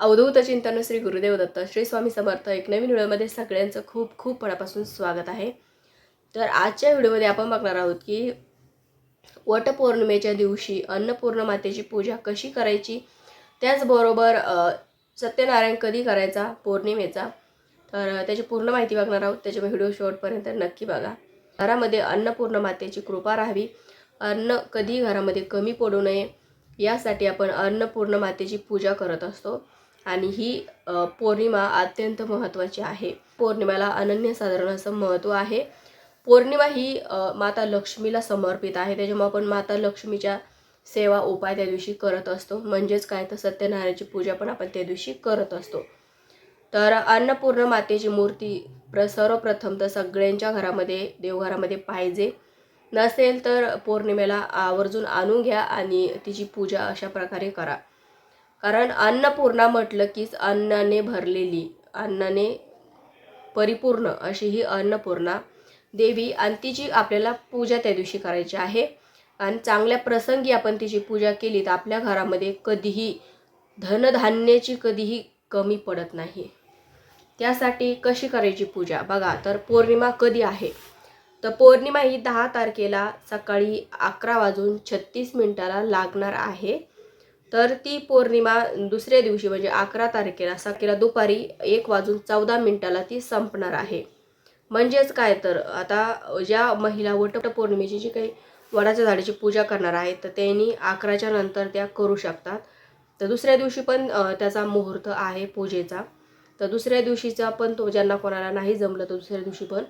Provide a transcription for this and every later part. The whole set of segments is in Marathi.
अवधूत चिंतन श्री गुरुदेव दत्त श्री स्वामी समर्थ एक नवीन व्हिडिओमध्ये सगळ्यांचं खूप खूप मनापासून स्वागत आहे. तर आजच्या व्हिडिओमध्ये आपण बघणार आहोत की वटपौर्णिमेच्या दिवशी अन्नपूर्ण मातेची पूजा कशी करायची? त्याचबरोबर सत्यनारायण कधी करायचा? पौर्णिमेचा. तर त्याची पूर्ण माहिती बघणार आहोत. त्याच्यामुळे व्हिडिओ शेवटपर्यंत नक्की बघा. घरामध्ये अन्नपूर्ण मातेची कृपा राहावी. अन्न कधी घरामध्ये कमी पडू नये यासाठी आपण अन्नपूर्ण मातेची पूजा करत असतो. आणि ही पौर्णिमा अत्यंत महत्त्वाची आहे. पौर्णिमेला अनन्यसाधारण असं महत्त्व आहे. पौर्णिमा ही माता लक्ष्मीला समर्पित आहे. त्याच्यामुळे आपण माता लक्ष्मीच्या सेवा उपाय त्या दिवशी करत असतो. म्हणजेच काय तर सत्यनारायणाची पूजा पण आपण त्या दिवशी करत असतो. तर अन्नपूर्ण मातेची मूर्ती प्र सर्वप्रथम तर सगळ्यांच्या घरामध्ये देवघरामध्ये पाहिजे. नसेल तर पौर्णिमेला आवर्जून आणून घ्या आणि तिची पूजा अशा प्रकारे करा. कारण अन्नपूर्णा म्हटलं कीच अन्नाने भरलेली अन्नाने परिपूर्ण अशी ही अन्नपूर्णा देवी आणि तिची आपल्याला पूजा त्या दिवशी करायची आहे. आणि चांगल्या प्रसंगी आपण तिची पूजा केली तर आपल्या घरामध्ये कधीही धनधान्याची कधीही कमी पडत नाही. त्यासाठी कशी करायची पूजा? बघा तर पौर्णिमा कधी आहे? तर पौर्णिमा ही दहा तारखेला सकाळी अकरा वाजून छत्तीस मिनिटाला लागणार आहे. तर ती पौर्णिमा दुसऱ्या दिवशी म्हणजे अकरा तारखेला सकाळी दुपारी एक वाजून चौदा मिनिटाला ती संपणार आहे. म्हणजेच काय तर आता ज्या महिला वट पौर्णिमेची जी काही वडाच्या झाडाची पूजा करणार आहेत तर त्यांनी अकराच्या नंतर त्या करू शकतात. तर दुसऱ्या दिवशी पण त्याचा मुहूर्त आहे पूजेचा. तर दुसऱ्या दिवशीचा पण तो ज्यांना कोणाला नाही जमलं तर दुसऱ्या दिवशी पण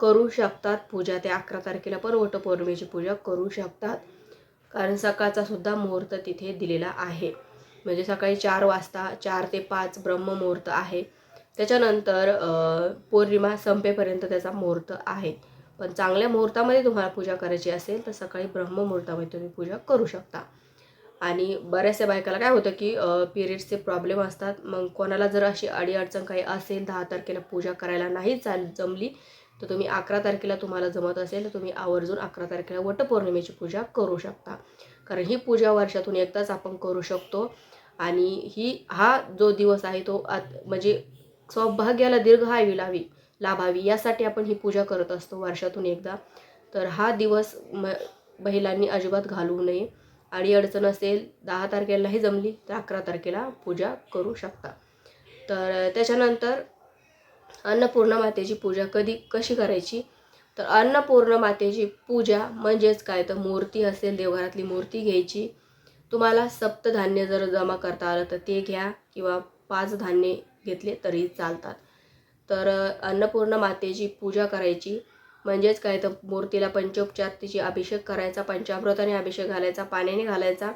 करू शकतात पूजा. त्या अकरा तारखेला पण वटपौर्णिमेची पूजा करू शकतात. कारण सकाळचा सुद्धा मुहूर्त तिथे दिलेला आहे. म्हणजे सकाळी चार वाजता चार ते पाच ब्रह्ममुहूर्त आहे. त्याच्यानंतर पौर्णिमा संपेपर्यंत त्याचा मुहूर्त आहे. पण चांगल्या मुहूर्तामध्ये तुम्हाला पूजा करायची असेल तर सकाळी ब्रह्ममुहूर्तामध्ये तुम्ही पूजा करू शकता. आणि बऱ्याचशा बायकाला काय होतं की पिरियड्सचे प्रॉब्लेम असतात. मग कोणाला जर अशी अडीअडचण काही असेल दहा तारखेला पूजा करायला नाही चाल जमली तर तुम्ही अकरा तारखेला तुम्हाला जमत असेल तर तुम्ही आवर्जून अकरा तारखेला वटपौर्णिमेची पूजा करू शकता. कारण ही पूजा वर्षातून एकदाच आपण करू शकतो. आणि ही हा जो दिवस आहे तो आत म्हणजे सौभाग्याला दीर्घ दीर्घायू लावी लाभावी यासाठी आपण ही पूजा करत असतो वर्षातून एकदा. तर हा दिवस म महिलांनी अजिबात घालवू नये. आणि अडचण असेल दहा तारखेलाही जमली तर अकरा तारखेला पूजा करू शकता. तर त्याच्यानंतर अन्नपूर्ण मातेची पूजा कधी कशी करायची? तर अन्नपूर्ण मातेची पूजा म्हणजेच काय? तर मूर्ती असेल देवघरातली मूर्ती घ्यायची. तुम्हाला सप्तधान्य जर जमा करता आलं तर ते घ्या किंवा पाच धान्य घेतले तरी चालतात. तर अन्नपूर्ण मातेची पूजा करायची म्हणजेच काय? तर मूर्तीला पंचोपचार तिची अभिषेक करायचा पंचामृताने अभिषेक घालायचा पाण्याने घालायचा.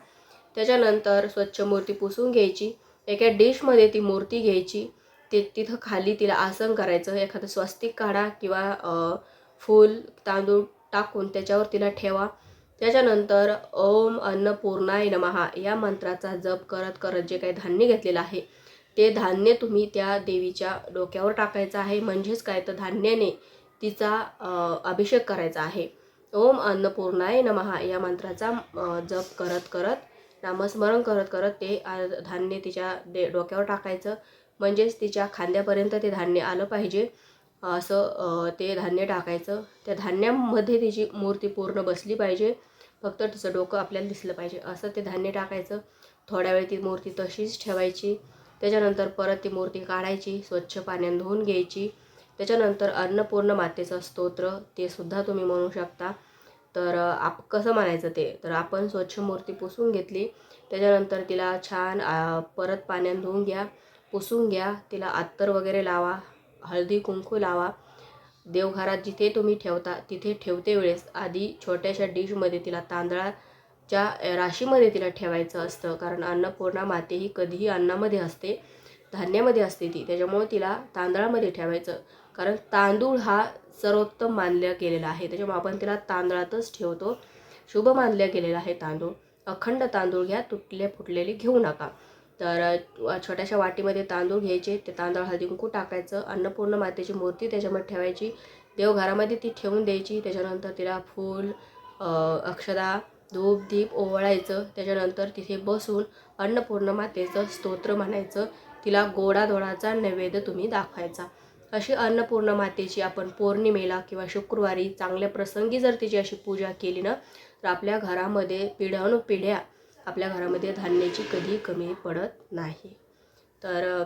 त्याच्यानंतर स्वच्छ मूर्ती पुसून घ्यायची. एका डिशमध्ये ती मूर्ती घ्यायची. ते तिथं खाली तिला आसन करायचं एखादं स्वस्तिक काढा किंवा फूल तांदूळ टाकून त्याच्यावर तिला ठेवा. त्याच्यानंतर ओम अन्नपूर्णाय नमहा या मंत्राचा जप करत करत जे काही धान्य घेतलेलं आहे ते धान्य तुम्ही त्या देवीच्या डोक्यावर टाकायचं आहे. म्हणजेच काय? तर धान्याने तिचा अभिषेक करायचा आहे. ओम अन्नपूर्णाय नमहा या मंत्राचा जप करत करत नामस्मरण करत करत ते धान्य तिच्या डे डोक्यावर टाकायचं. म्हणजेच तिच्या खांद्यापर्यंत ते धान्य आलं पाहिजे. असं ते धान्य टाकायचं. त्या धान्यामध्ये तिची मूर्ती पूर्ण बसली पाहिजे. फक्त तिचं डोकं आपल्याला दिसलं पाहिजे. असं ते धान्य टाकायचं. थोड्या वेळ ती मूर्ती तशीच ठेवायची. त्याच्यानंतर परत ती मूर्ती काढायची. स्वच्छ पाण्याने धुवून घ्यायची. त्याच्यानंतर अन्नपूर्ण मातेचं स्तोत्र ते सुद्धा तुम्ही म्हणू शकता. तर आप कसं म्हणायचं ते? तर आपण स्वच्छ मूर्ती पुसून घेतली. त्याच्यानंतर तिला छान परत पाण्याने धुवून घ्या. पुसून घ्या तिला अत्तर वगैरे लावा हळदी कुंकू लावा. देवघरात जिथे तुम्ही ठेवता तिथे ठेवते वेळेस. आधी छोट्याशा डिशमध्ये तिला तांदळाच्या राशीमध्ये तिला ठेवायचं असतं. कारण अन्नपूर्णा माते ही कधीही अन्नामध्ये असते धान्यामध्ये असते ती. त्याच्यामुळे तिला तांदळामध्ये ठेवायचं. कारण तांदूळ हा सर्वोत्तम मानला गेलेला आहे. त्याच्यामुळे आपण तिला तांदळातच ठेवतो. शुभ मानल्या गेलेला आहे तांदूळ. अखंड तांदूळ घ्या तुटले फुटलेले घेऊ नका. तर छोट्याशा वाटीमध्ये तांदूळ घ्यायचे. ते तांदूळ हळदी कुंकू टाकायचं. अन्नपूर्ण मातेची मूर्ती त्याच्यामध्ये ठेवायची. देवघरामध्ये ती ठेवून द्यायची. त्याच्यानंतर तिला फूल अक्षदा धूप दीप ओवळायचं. त्याच्यानंतर तिथे बसून अन्नपूर्ण मातेचं स्तोत्र म्हणायचं. तिला गोडाधोडाचा नैवेद्य तुम्ही दाखवायचा. अशी अन्नपूर्ण मातेची आपण पौर्णिमेला किंवा शुक्रवारी चांगल्या प्रसंगी जर तिची अशी पूजा केली ना तर आपल्या घरामध्ये पिढ्यानुपिढ्या आपल्या घरामध्ये धान्याची कधी कमी पडत नाही. तर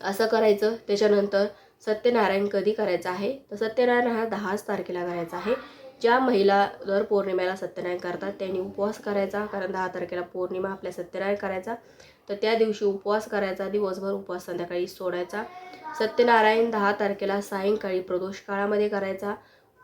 असं करायचं. त्याच्यानंतर सत्यनारायण कधी करायचं आहे? तर सत्यनारायण हा दहाच तारखेला करायचा आहे. ज्या महिला दर पौर्णिमेला सत्यनारायण करतात त्यांनी उपवास करायचा. कारण दहा तारखेला पौर्णिमा आपल्या सत्यनारायण करायचा. तर त्या दिवशी उपवास करायचा दिवसभर उपवास संध्याकाळी सोडायचा. सत्यनारायण दहा तारखेला सायंकाळी प्रदोष काळामध्ये करायचा.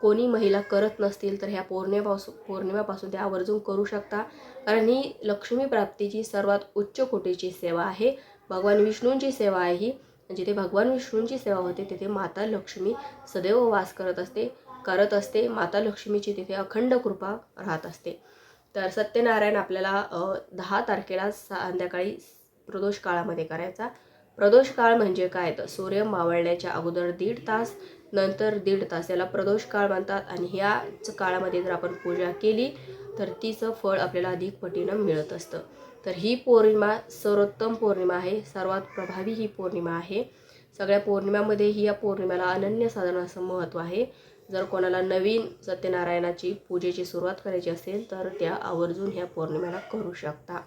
कोणी महिला करत नसतील तर ह्या पौर्णिमापासून पौर्णिमापासून ते आवर्जून करू शकता. कारण ही लक्ष्मी प्राप्तीची सर्वात उच्च कोटीची सेवा आहे. भगवान विष्णूंची सेवा आहे ही. जिथे भगवान विष्णूंची सेवा होते तिथे माता लक्ष्मी सदैव वास करत असते करत असते. माता लक्ष्मीची तिथे अखंड कृपा राहत असते. तर सत्यनारायण आपल्याला दहा तारखेला संध्याकाळी प्रदोष काळामध्ये करायचा. प्रदोष काळ म्हणजे काय? तर सूर्य मावळण्याच्या अगोदर दीड तास नंतर दीड तास याला प्रदोष काळ म्हणतात आणि ह्याच काळामध्ये जर आपण पूजा केली तर तिचं फळ आपल्याला अधिक पटीनं मिळत असतं. तर ही पौर्णिमा सर्वोत्तम पौर्णिमा आहे सर्वात प्रभावी ही पौर्णिमा आहे. सगळ्या पौर्णिमामध्ये ही या पौर्णिमेला अनन्यसाधारण असं महत्त्व आहे. जर कोणाला नवीन सत्यनारायणाची पूजेची सुरुवात करायची असेल तर त्या आवर्जून ह्या पौर्णिमेला करू शकता.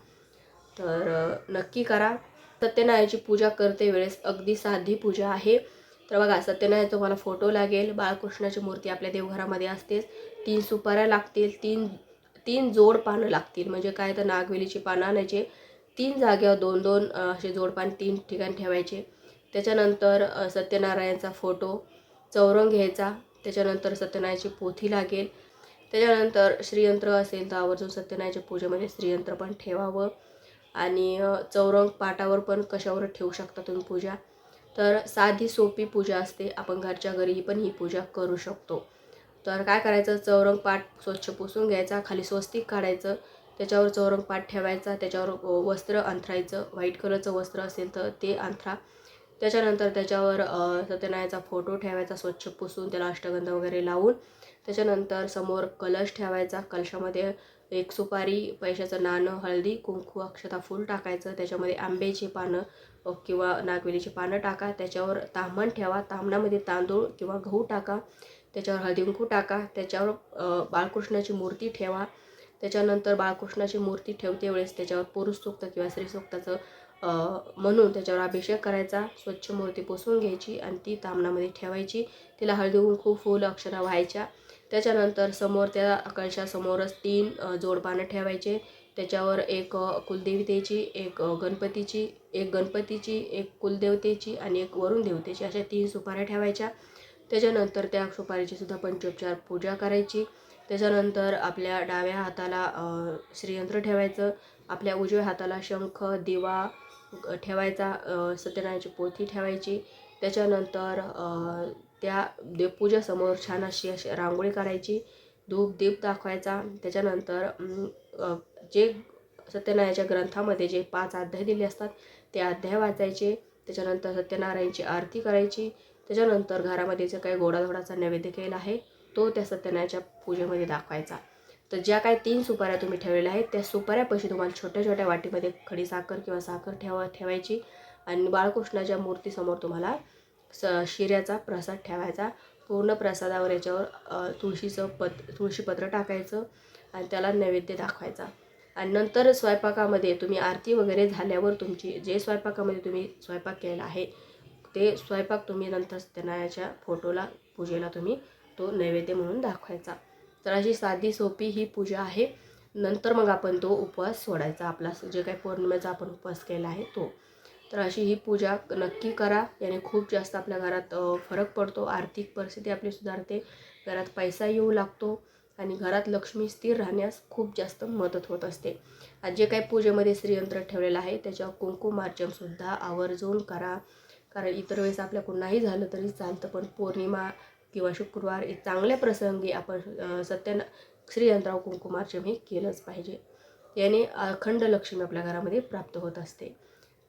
तर नक्की करा. सत्यनारायणाची पूजा करते वेळेस अगदी साधी पूजा आहे. तर बघा सत्यनारायण तुम्हाला फोटो लागेल. बाळकृष्णाची मूर्ती आपल्या देवघरामध्ये असतेच. तीन सुपाऱ्या लागतील तीन तीन जोड पानं लागतील. म्हणजे काय तर नागवेलीची पानं आणायचे. तीन जागेवर दोन दोन असे जोडपान तीन ठिकाणी ठेवायचे. त्याच्यानंतर सत्यनारायणचा फोटो चौरंग घ्यायचा. त्याच्यानंतर सत्यनारायणची पोथी लागेल. त्याच्यानंतर श्रीयंत्र असेल तर आवर्जून सत्यनारायणच्या पूजेमध्ये श्रीयंत्र पण ठेवावं. आणि चौरंग पाटावर पण कशावर ठेवू शकता तुम्ही पूजा? तर साधी सोपी पूजा असते. आपण घरच्या घरी पण ही पूजा करू शकतो. तर काय करायचं? चौरंग पाट स्वच्छ पुसून घ्यायचा खाली स्वस्तिक काढायचं त्याच्यावर चौरंग पाट ठेवायचा त्याच्यावर वस्त्र अंथरायचं. व्हाईट कलरचं वस्त्र असेल तर ते अंथरा. त्याच्यानंतर त्याच्यावर सत्यनारायणाचा फोटो ठेवायचा स्वच्छ पुसून त्याला अष्टगंध वगैरे लावून. त्याच्यानंतर समोर कलश ठेवायचा. कलशामध्ये एक सुपारी पैशाचं नाणं हळदी कुंकू अक्षता फूल टाकायचं. त्याच्यामध्ये आंब्याची पानं किंवा नागवेलीची पानं टाका. त्याच्यावर ताम्हण ठेवा. तामणामध्ये तांदूळ किंवा गहू टाका. त्याच्यावर हळदी कुंकू टाका. त्याच्यावर बाळकृष्णाची मूर्ती ठेवा. त्याच्यानंतर बाळकृष्णाची मूर्ती ठेवते वेळेस त्याच्यावर पुरुष सूक्त किंवा स्त्री सूक्ताचं म्हणून त्याच्यावर अभिषेक करायचा. स्वच्छ मूर्ती पुसून घ्यायची आणि ती तामणामध्ये ठेवायची. तिला हळदी कुंकू फूल अक्षरा व्हायच्या. त्याच्यानंतर समोर त्या कळशासमोरच तीन जोडपानं ठेवायचे. त्याच्यावर एक कुलदेवतेची एक गणपतीची एक गणपतीची एक कुलदेवतेची आणि एक वरुण देवतेची अशा तीन सुपाऱ्या ठेवायच्या. त्याच्यानंतर त्या सुपारीची सुद्धा पंचोपचार पूजा करायची. त्याच्यानंतर आपल्या डाव्या हाताला श्रीयंत्र ठेवायचं. आपल्या उजव्या हाताला शंख दिवा ठेवायचा. सत्यनारायणाची सत्यनारायणची पोथी ठेवायची. त्याच्यानंतर त्या देवपूजेसमोर छान अशी अशी रांगोळी काढायची. धूप दीप दाखवायचा. त्याच्यानंतर जे सत्यनारायणाच्या ग्रंथामध्ये जे पाच अध्याय दिले असतात ते अध्याय वाचायचे. त्याच्यानंतर सत्यनारायणची आरती करायची. त्याच्यानंतर घरामध्ये जे काही गोडाधोडाचा नैवेद्य केला आहे तो त्या सत्यनारायणाच्या पूजेमध्ये दाखवायचा. तर ज्या काही तीन सुपाऱ्या तुम्ही ठेवलेल्या आहेत त्या सुपाऱ्यापाशी तुम्हाला छोट्या छोट्या वाटीमध्ये खडी साखर किंवा साखर ठेवा ठेवायची. आणि बाळकृष्णाच्या मूर्तीसमोर तुम्हाला स शिऱ्याचा प्रसाद ठेवायचा. पूर्ण प्रसादावर याच्यावर तुळशीचं पत तुळशीपत्र टाकायचं आणि त्याला नैवेद्य दाखवायचा. आणि नंतर स्वयंपाकामध्ये तुम्ही आरती वगैरे झाल्यावर तुमची जे स्वयंपाकामध्ये तुम्ही स्वयंपाक केला आहे ते स्वयंपाक तुम्ही नंतर सत्यनारायणाच्या फोटोला पूजेला तुम्ही तो नैवेद्य म्हणून दाखवायचा. तर अशी साधी सोपी ही पूजा आहे. नंतर मग आपण तो उपवास सोडायचा. आपला जे काही पौर्णिमेचा आपण उपवास केला आहे तो. तर अशी ही पूजा नक्की करा. याने खूप जास्त आपल्या घरात फरक पडतो. आर्थिक परिस्थिती आपली सुधारते. घरात पैसा येऊ लागतो आणि घरात लक्ष्मी स्थिर राहण्यास खूप जास्त मदत होत असते. आज जे काही पूजेमध्ये श्रीयंत्र ठेवलेलं आहे त्याच्यावर कुंकुमार्चनसुद्धा आवर्जून करा. कारण इतर वेळेस आपल्या कुणाही झालं तरी चालतं पण पौर्णिमा किंवा शुक्रवार हे चांगल्या प्रसंगी आपण अ, सत्यना श्रीयंत्रावर कुंकुमार्चन हे केलंच पाहिजे. याने अखंड लक्ष्मी आपल्या घरामध्ये प्राप्त होत असते.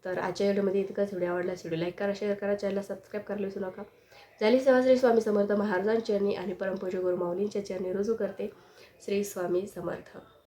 तर आजच्या व्हिडिओमध्ये इतकंच. व्हिडिओ आवडला व्हिडिओ लाईक करा शेअर करा चॅनलला सबस्क्राईब करायला विसरू नका. झाली सेवा श्री स्वामी समर्थ. महाराजांच्या चरणी आणि परमपूज्य गुरु माऊलींच्या चरणी रुजू करते. श्री स्वामी समर्थ.